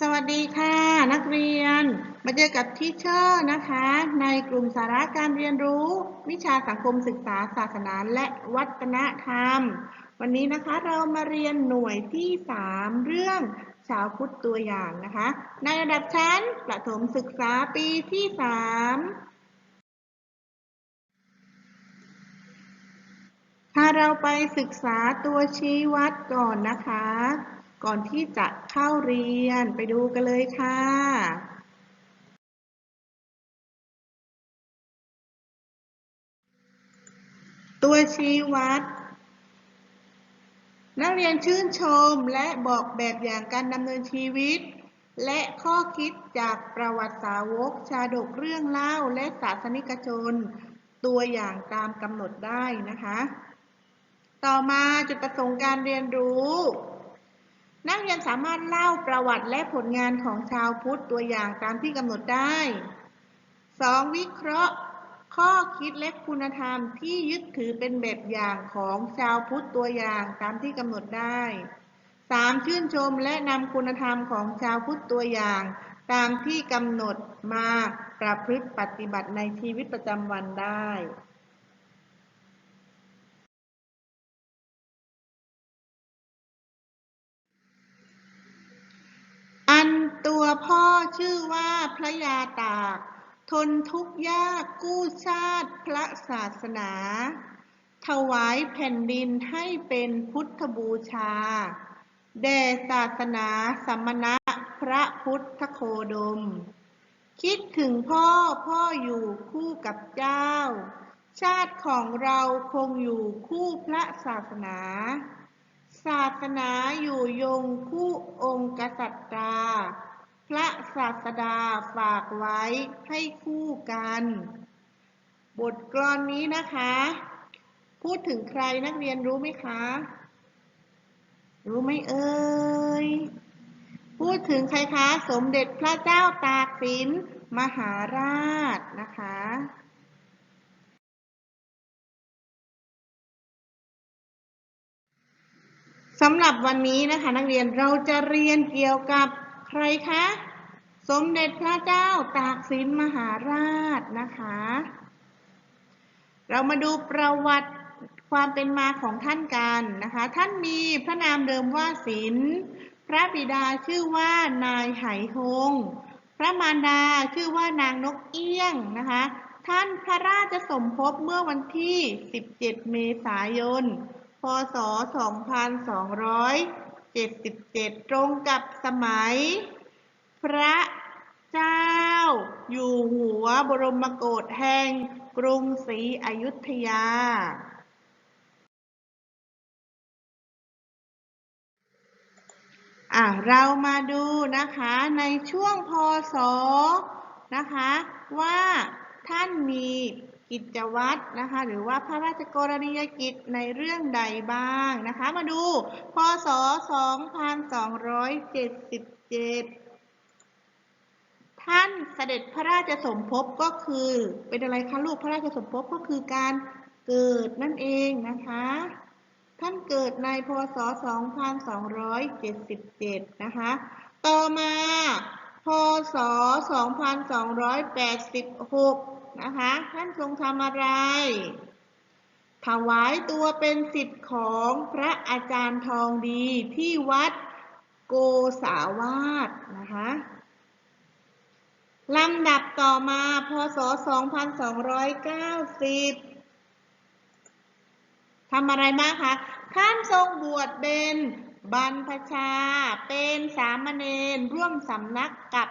สวัสดีค่ะ นักเรียน มาเจอกับทีเชอร์นะคะ ในกลุ่มสาระการเรียนรู้ วิชาสังคมศึกษาศาสนาและวัฒนธรรม วันนี้นะคะเรามาเรียนหน่วยที่ 3 เรื่องชาวพุทธตัวอย่างนะคะ ในระดับชั้นประถมศึกษาปีที่ 3 ถ้าเราไปศึกษาตัวชี้วัดก่อนนะคะ ก่อนที่จะเข้าเรียนไปดูกันเลยค่ะตัวชี้วัด นักเรียนชื่นชมและบอกแบบอย่างการดำเนินชีวิต และข้อคิดจากประวัติสาวกชาดกเรื่องเล่าและศาสนิกชน ตัวอย่างตามกำหนดได้นะคะ ต่อมาจุดประสงค์การเรียนรู้ นักเรียนสามารถเล่าประวัติและผลงานของชาวพุทธตัวอย่างตามที่กำหนดได้ 2. วิเคราะห์ข้อคิดและคุณธรรมที่ยึดถือเป็นแบบอย่างของชาวพุทธตัวอย่างตามที่กำหนดได้ 3. ชื่นชมและนำคุณธรรมของชาวพุทธตัวอย่าง ตามที่กำหนดมาประพฤติปฏิบัติในชีวิตประจำวันได้ อันตัว พ่อชื่อว่าพระยาตาก ทนทุกข์ยากกู้ชาติพระศาสนา ถวายแผ่นดินให้เป็นพุทธบูชา แด่ศาสนาสมณะพระพุทธโคดม คิดถึงพ่อพ่ออยู่คู่กับเจ้า ชาติของเราคงอยู่คู่พระศาสนาศาสนาอยู่ยงคู่องค์กษัตรา พระศาสดาฝากไว้ให้คู่กัน บทกลอนนี้นะคะ พูดถึงใครนักเรียนรู้ไหมคะ รู้ไหมเอ่ย พูดถึงใครคะ สมเด็จพระเจ้าตากสินมหาราชนะคะสำหรับวันนี้นะคะ นักเรียนเราจะเรียนเกี่ยวกับ ใครคะ สมเด็จพระเจ้าตากสินมหาราชนะคะ เรามาดูประวัติความเป็นมาของท่านกันนะคะ ท่านมีพระนามเดิมว่าศิลพระบิดาชื่อว่านายไหหงพระมารดาชื่อว่านางนกเอี้ยงนะคะ ท่านพระราชสมภพเมื่อวันที่ 17 เมษายน พศ 2 2 77 ตรงกับสมัย พระเจ้า อยู่หัวบรมโกศแห่งกรุงศรีอยุธยา อะ เรามาดูนะคะในช่วงพศนะคะว่าท่านมี กิจวัตรนะคะ หรือว่าพระราชกรณียกิจในเรื่องใดบ้างนะคะ มาดู พศ 2277 ท่านเสด็จพระราชสมภพก็คือ เป็นอะไรคะลูกพระราชสมภพก็คือการเกิดนั่นเองนะคะ ท่านเกิดในพศ 2277 นะคะ ต่อมา พศ 2286 นะคะ ท่านทรงทำอะไร ถวายตัวเป็นสิทธิ์ของพระอาจารย์ทองดีที่วัดโกสาวาสนะคะลำดับต่อมาพศ 2290ทำอะไรบ้างคะท่านทรงบวชเป็นบรรพชา เป็นสามเณรร่วมสำนักกับ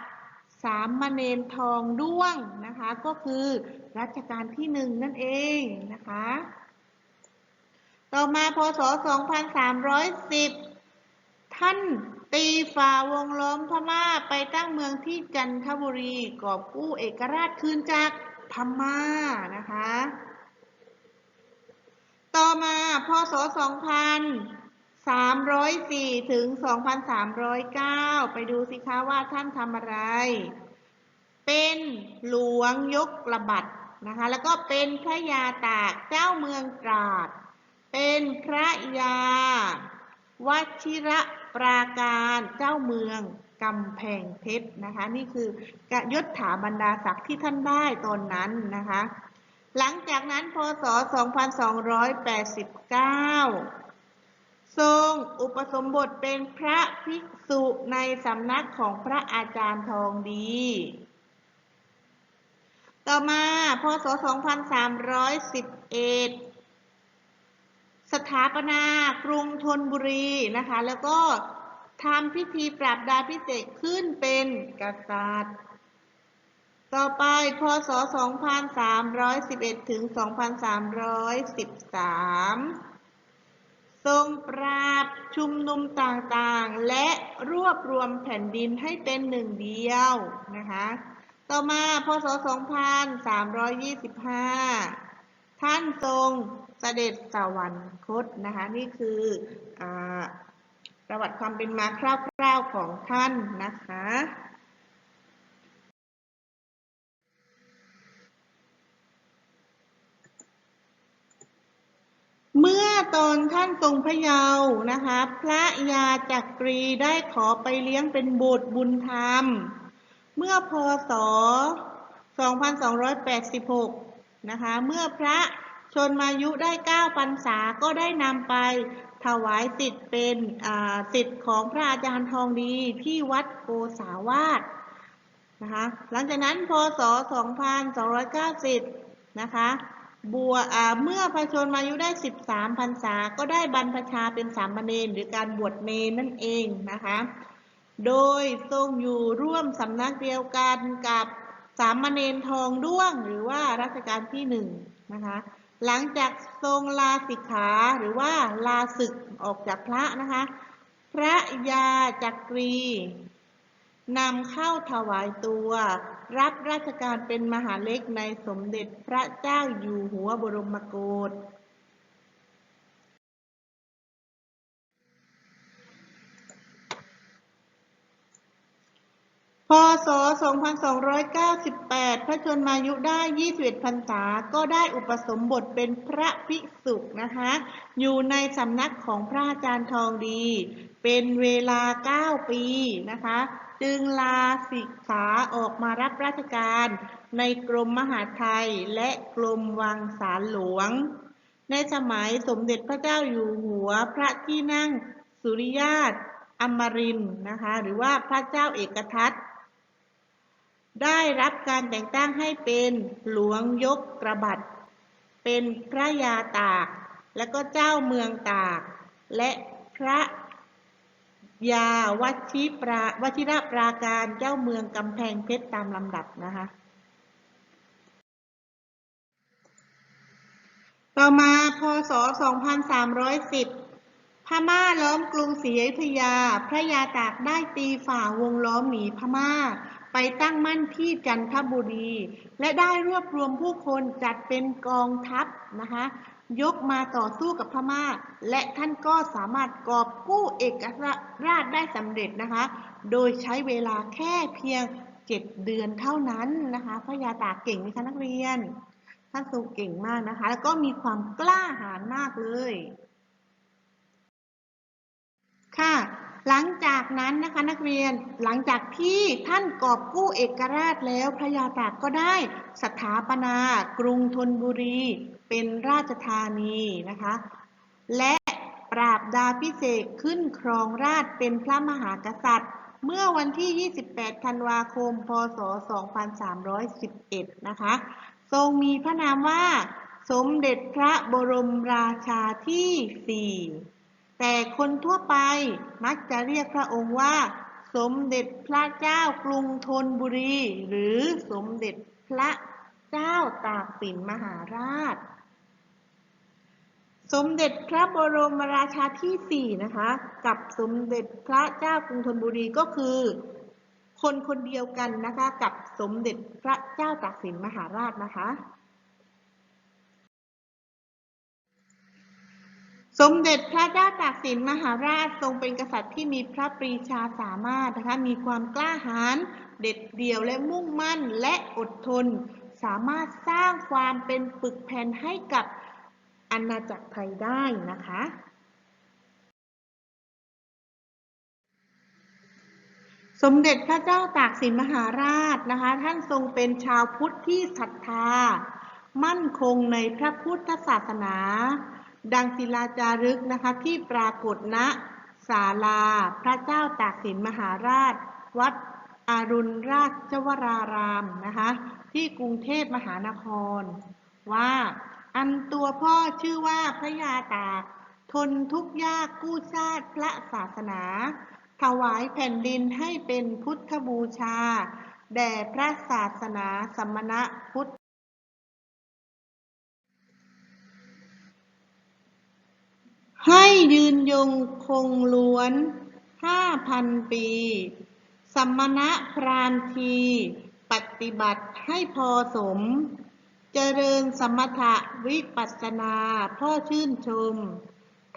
สามมเณรทองด้วงนะคะ ก็คือรัชกาลที่หนึ่งนั่นเองนะคะ ต่อมาพศ 2310 ท่านตีฝ่าวงล้อมพม่าไปตั้งเมืองที่จันทบุรีกอบกู้เอกราชคืนจากพม่านะคะ ต่อมาพศ .2000 304 ถึง 2309 ไปดูสิคะว่าท่านทำอะไร เป็นหลวงยกระบัดนะคะ แล้วก็เป็นพระยาตากเจ้าเมืองตราด เป็นพระยาวชิระปราการเจ้าเมืองกำแพงเพชรนะคะ นี่คือกยศถาบรรดาศักดิ์ที่ท่านได้ตอนนั้นนะคะ หลังจากนั้นพศ 2289 ทรงอุปสมบทเป็นพระภิกษุในสำนักของพระอาจารย์ทองดี ต่อมาพศ 2311 สถาปนากรุงธนบุรีนะคะ แล้วก็ทำพิธีปรับดาพิเศษกขึ้นเป็นกษัตริย์ ต่อไปพศ 2311 ถึง 2313 ทรงปราบชุมนุมต่างๆ และรวบรวมแผ่นดินให้เป็นหนึ่งเดียวนะคะ ต่อมาพศ 2325 ท่านทรงเสด็จสวรรคตนะคะ นี่คืออประวัติความเป็นมาคร่าวๆของท่านนะคะ เมื่อ ตอนท่านทรงพระเยาว์นะคะ พระยาจักรีได้ขอไปเลี้ยงเป็นบุตรบุญธรรม เมื่อพศ 2286 นะคะ เมื่อพระชนมายุได้เก้าพรรษา ก็ได้นำไปถวายสิทธิ์เป็นสิทธิ์ของพระอาจารย์ทองดีที่วัดโกสาวาสนะคะ หลังจากนั้นพศ 2290 นะคะ บัวเมื่อพระชนมายุได้ 13พรรษา ก็ได้บรรพชาเป็นสามเณรหรือการบวชเนรนั่นเองนะคะ โดยทรงอยู่ร่วมสำนักเดียวกันกับสามเณรทองด้วงหรือว่ารัชกาลที่หนึ่งนะคะ หลังจากทรงลาสิกขาหรือว่าลาศึกออกจากพระนะคะ พระยาจักรี นำเข้าถวายตัว รับราชการเป็นมหาเล็กในสมเด็จพระเจ้าอยู่หัวบรมโกศพศ 2298 พระชนมายุได้ 21พรรษา ก็ได้อุปสมบทเป็นพระภิกษุนะคะ อยู่ในสำนักของพระอาจารย์ทองดี เป็นเวลา 9 ปีนะคะ จึงลาสิกขาออกมารับราชการในกรมมหาไทยและกรมวังสารหลวง ในสมัยสมเด็จพระเจ้าอยู่หัวพระที่นั่งสุริยาตอมรินนะคะ หรือว่าพระเจ้าเอกทัตได้รับการแต่งตั้งให้เป็นหลวงยกกระบัดเป็นพระยาตาก และก็เจ้าเมืองตาก และพระ ยาวชิปราวชิระปราการเจ้าเมืองกำแพงเพชรตามลำดับนะคะ ต่อมาพศ 2310 พม่าล้อมกรุงศรีอยุธยา พระยาตากได้ตีฝ่าวงล้อมหนีพม่า ไปตั้งมั่นที่จันทบุรี และได้รวบรวมผู้คนจัดเป็นกองทัพนะคะ ยกมาต่อสู้กับพม่า และท่านก็สามารถกอบกู้เอกราชได้สำเร็จนะคะ โดยใช้เวลาแค่เพียง 7 เดือนเท่านั้นนะคะพระยาตากเก่งไหมคะนักเรียนท่านทรงเก่งมากนะคะ แล้วก็มีความกล้าหาญมากเลย ค่ะ หลังจากนั้นนะคะนักเรียนหลังจากที่ท่านกอบกู้เอกราชแล้วพระยาตากก็ได้สถาปนากรุงธนบุรี เป็นราชธานีนะคะ และปราบดาพิเศษขึ้นครองราชเป็นพระมหากษัตริย์ เมื่อวันที่ 28 ธันวาคม พศ 2311 นะคะ ทรงมีพระนามว่าสมเด็จพระบรมราชาที่สี่ แต่คนทั่วไปมักจะเรียกพระองค์ว่า สมเด็จพระเจ้ากรุงธนบุรี หรือสมเด็จพระเจ้าตากสินมหาราช สมเด็จพระบรมราชาที่สี่นะคะ กับสมเด็จพระเจ้ากรุงธนบุรีก็คือ คนคนเดียวกันนะคะ กับสมเด็จพระเจ้าตากสินมหาราชนะคะ สมเด็จพระเจ้าตากสินมหาราชทรงเป็นกษัตริย์ที่มีพระปรีชาสามารถนะคะมีความกล้าหาญเด็ดเดี่ยวและมุ่งมั่นและอดทน สามารถสร้างความเป็นปึกแผ่นให้กับอาณาจักรไทยได้นะคะ สมเด็จพระเจ้าตากสินมหาราชนะคะ ท่านทรงเป็นชาวพุทธที่ศรัทธา มั่นคงในพระพุทธศาสนา ดังศิลาจารึกนะคะที่ปรากฏณศาลา พระเจ้าตากสินมหาราช วัดอารุณราชวรารามนะคะที่กรุงเทพมหานคร ว่าอันตัวพ่อชื่อว่าพระยาตากทนทุกข์ยากกู้ชาติพระศาสนา ถวายแผ่นดินให้เป็นพุทธบูชา แด่พระศาสนาสมณะพุทธ ให้ยืนยงคงล้วนห้าพันปี สมณะพรามที ปฏิบัติให้พอสม เจริญสมถะวิปัสสนาพ่อชื่นชม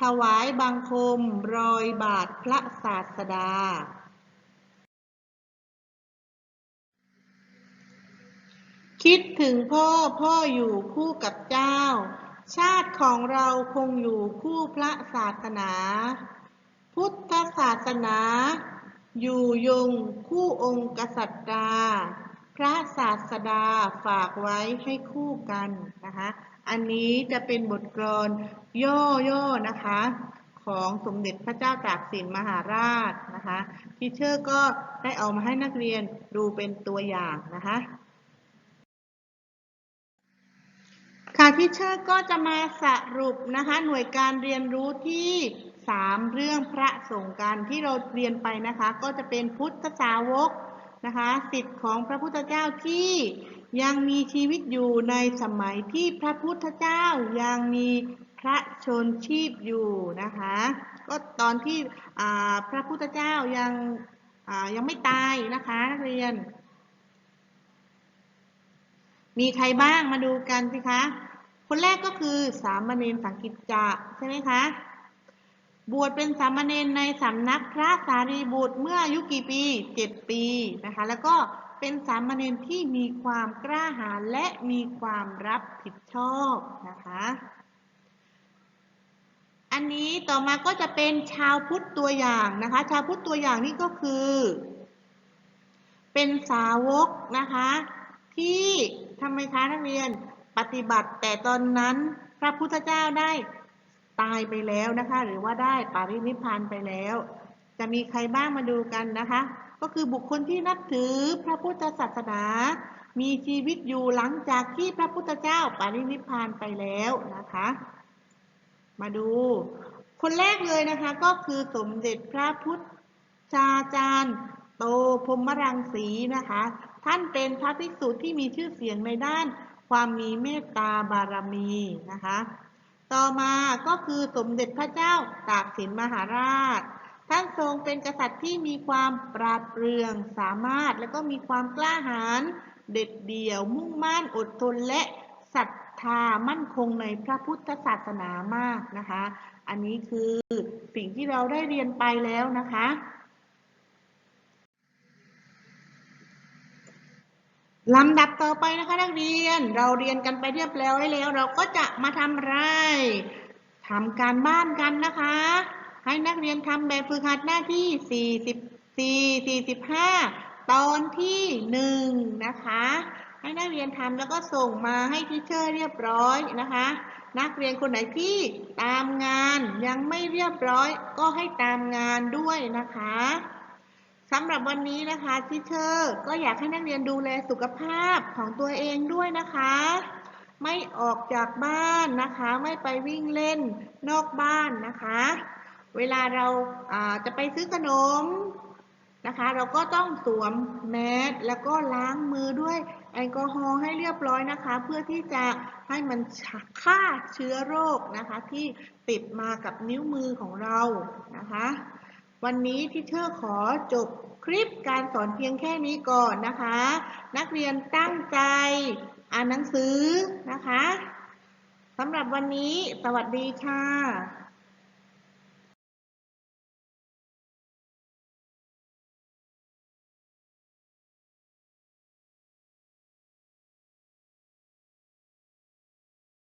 ถวายบังคมรอยบาทพระศาสดา คิดถึงพ่อพ่ออยู่คู่กับเจ้า ชาติของเราคงอยู่คู่พระศาสนา พุทธศาสนา อยู่ยงคู่องค์กษัตริยาพระศาสดาฝากไว้ให้คู่กันนะคะ อันนี้จะเป็นบทกลอนย่อๆนะคะ ของสมเด็จพระเจ้าตากสินมหาราชนะคะทีเชอร์ก็ได้เอามาให้นักเรียนดูเป็นตัวอย่างนะคะ ค่ะที่เชอร์ก็จะมาสรุปนะคะหน่วยการเรียนรู้ที่ 3 เรื่องพระสงฆ์กันที่เราเรียนไปนะคะ ก็จะเป็นพุทธสาวกนะคะสิทธิ์ของพระพุทธเจ้าที่ยังมีชีวิตอยู่ในสมัยที่พระพุทธเจ้ายังมีพระชนชีพอยู่นะคะก็ตอนที่พระพุทธเจ้ายังยังไม่ตายนะคะนักเรียนมีใครบ้างมาดูกันสิคะ คนแรกก็คือสามเณรสังกิจจะใช่ไหมคะ บวชเป็นสามเณรในสำนักพระสารีบุตรเมื่ออายุกี่ปีเจ็ดปีนะคะ แล้วก็เป็นสามเณรที่มีความกล้าหาญและมีความรับผิดชอบนะคะ อันนี้ต่อมาก็จะเป็นชาวพุทธตัวอย่างนะคะ ชาวพุทธตัวอย่างนี่ก็คือ เป็นสาวกนะคะ ที่ทำไมคะนักเรียน ปฏิบัติแต่ตอนนั้นพระพุทธเจ้าได้ตายไปแล้วนะคะ หรือว่าได้ปารินิพพานไปแล้ว จะมีใครบ้างมาดูกันนะคะ ก็คือบุคคลที่นับถือพระพุทธศาสนา มีชีวิตอยู่หลังจากที่พระพุทธเจ้าปารินิพพานไปแล้วนะคะ มาดู คนแรกเลยนะคะก็คือสมเด็จพระพุทธชาจารย์โตพรมรังสีนะคะ ท่านเป็นพระภิกษุที่มีชื่อเสียงในด้าน ความมีเมตตาบารมีนะคะ ต่อมาก็คือสมเด็จพระเจ้าตากสินมหาราช ท่านทรงเป็นกษัตริย์ที่มีความปราดเปรื่อง สามารถและก็มีความกล้าหาญเด็ดเดี่ยว มุ่งมั่นอดทนและศรัทธามั่นคงในพระพุทธศาสนามากนะคะ อันนี้คือสิ่งที่เราได้เรียนไปแล้วนะคะ ลำดับต่อไปนะคะนักเรียนเราเรียนกันไปเรียบร้อยแล้ว เราก็จะมาทำไรทำการบ้านกันนะคะ ให้นักเรียนทำแบบฝึกหัดหน้าที่ 44 45 ตอนที่ 1 นะคะ ให้นักเรียนทำแล้วก็ส่งมาให้ทีเชอร์เรียบร้อยนะคะ นักเรียนคนไหนที่ตามงานยังไม่เรียบร้อยก็ให้ตามงานด้วยนะคะ สำหรับวันนี้นะคะที่เชอร์ก็อยากให้นักเรียนดูแลสุขภาพของตัวเองด้วยนะคะ ไม่ออกจากบ้านนะคะ ไม่ไปวิ่งเล่นนอกบ้านนะคะ เวลาเราจะไปซื้อขนมนะคะ เราก็ต้องสวมแมสแล้วก็ล้างมือด้วยแอลกอฮอล์ให้เรียบร้อยนะคะ เพื่อที่จะให้มันฆ่าเชื้อโรคนะคะ ที่ติดมากับนิ้วมือของเรานะคะ วันนี้ที่เชอขอจบคลิปการสอนเพียงแค่นี้ก่อนนะคะ นักเรียนตั้งใจอ่านหนังสือนะคะสำหรับวันนี้สวัสดีค่ะ